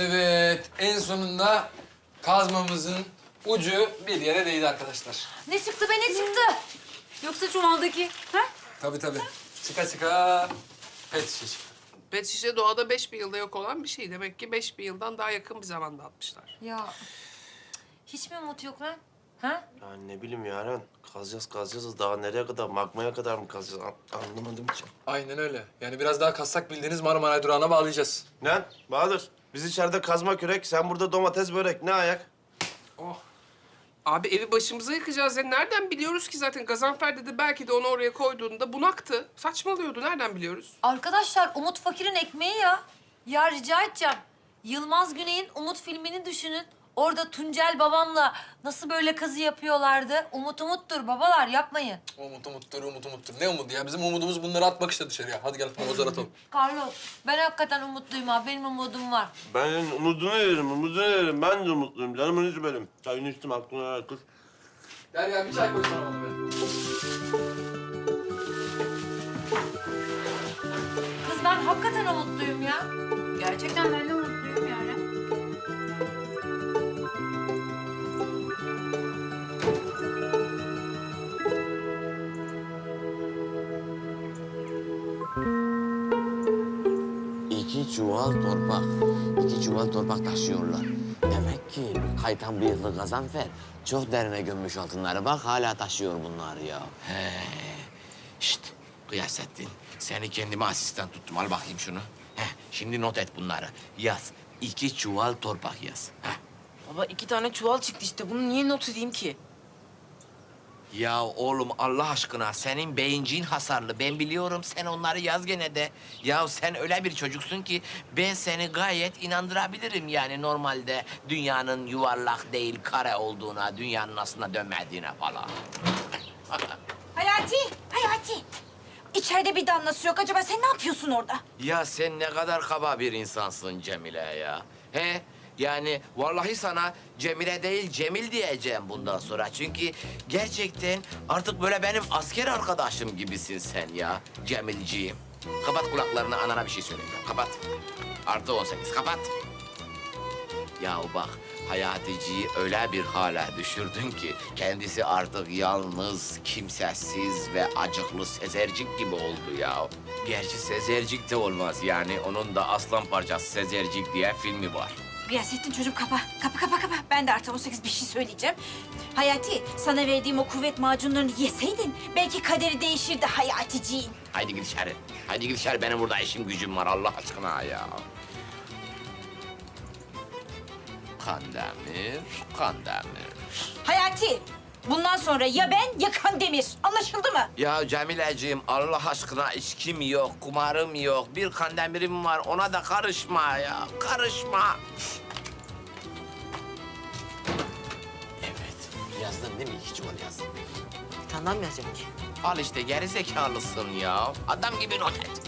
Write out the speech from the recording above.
Evet, en sonunda kazmamızın ucu bir yere değdi arkadaşlar. Ne çıktı be ne çıktı? Yoksa çuvaldaki? Ha? Tabii tabii. Çıka çıka pet şiş. Pet şişe doğada 5000 yılda yok olan bir şey. Demek ki 5000 yıldan daha yakın bir zamanda atmışlar. Ya hiç mi umut yok lan? Ha? Ya ne bileyim Yaren. Kazacağız kazacağız. Daha nereye kadar? Magmaya kadar mı kazacağız? An- anlamadım ki. Aynen öyle. Yani biraz daha kazsak bildiğiniz Marmaray durağına bağlayacağız. Lan Bahadır. Biz içeride kazma kürek, sen burada domates börek. Ne ayak? Oh. Abi evi başımıza yıkacağız ya. Nereden biliyoruz ki zaten Gazanfer dedi belki de onu oraya koyduğunda bunaktı. Saçmalıyordu. Nereden biliyoruz? Arkadaşlar Umut Fakir'in ekmeği ya. Ya rica edeceğim. Yılmaz Güney'in Umut filmini düşünün. Orada Tuncel babamla nasıl böyle kazı yapıyorlardı. Umut umuttur babalar yapmayın. Umut umuttur, umut umuttur. Ne umudu ya? Bizim umudumuz bunları atmak işte dışarıya. Hadi gel havuzlar atalım. Carlos ben hakikaten umutluyum ha. Benim umudum var. Ben umudunu yerim, umudunu yerim. Ben de umutluyum. Canımın içi benim. Çayını içtim aklına kız. Derya bir çay koysana bana be. Kız ben hakikaten umutluyum ya. Gerçekten ben de çuval torpak, iki çuval torpak taşıyorlar. Demek ki kaytan bıyıklı Gazanfer çok derine gömmüş altınları. Bak hala taşıyor bunlar ya. He. Şşt Gıyasettin. Seni kendime asistan tuttum. Al bakayım şunu. Heh, şimdi not et bunları. Yaz. İki çuval torpak yaz. Heh. Baba iki tane çuval çıktı işte. Bunu niye not edeyim ki? Ya oğlum Allah aşkına senin beyinciğin hasarlı. Ben biliyorum sen onları yaz gene de. Ya sen öyle bir çocuksun ki ben seni gayet inandırabilirim yani normalde dünyanın yuvarlak değil kare olduğuna, dünyanın aslında dönmediğine falan. Hayati, Hayati. İçeride bir damlası yok. Acaba sen ne yapıyorsun orada? Ya sen ne kadar kaba bir insansın Cemile ya. He? Yani vallahi sana Cemile değil Cemil diyeceğim bundan sonra. Çünkü gerçekten artık böyle benim asker arkadaşım gibisin sen ya Cemilciğim. Kapat kulaklarını anana bir şey söyleyeceğim. Kapat. Artı 18 kapat. Ya bak Hayatici'yi öyle bir hale düşürdün ki kendisi artık yalnız, kimsesiz ve acıklı Sezercik gibi oldu ya. Gerçi Sezercik de olmaz yani onun da aslan parçası Sezercik diye filmi var. Gıyasettin çocuk kapa. Kapa kapa kapa. Ben de artı 18 bir şey söyleyeceğim. Hayati, sana verdiğim o kuvvet macunlarını yeseydin belki kaderi değişirdi Hayaticiğin. Haydi git içeri. Haydi git içeri benim burada işim gücüm var Allah aşkına ya. Kandemir, Kandemir. Hayati, bundan sonra ya ben ya Kandemir. Anlaşıldı mı? Ya Cemileciğim Allah aşkına içkim yok, kumarım yok. Bir kandemirim var ona da karışma ya. Karışma. Evet, yazdın değil mi? İki çuval yazdın. Daha mı yazacağım ki? Al işte geri zekalısın ya. Adam gibi not et.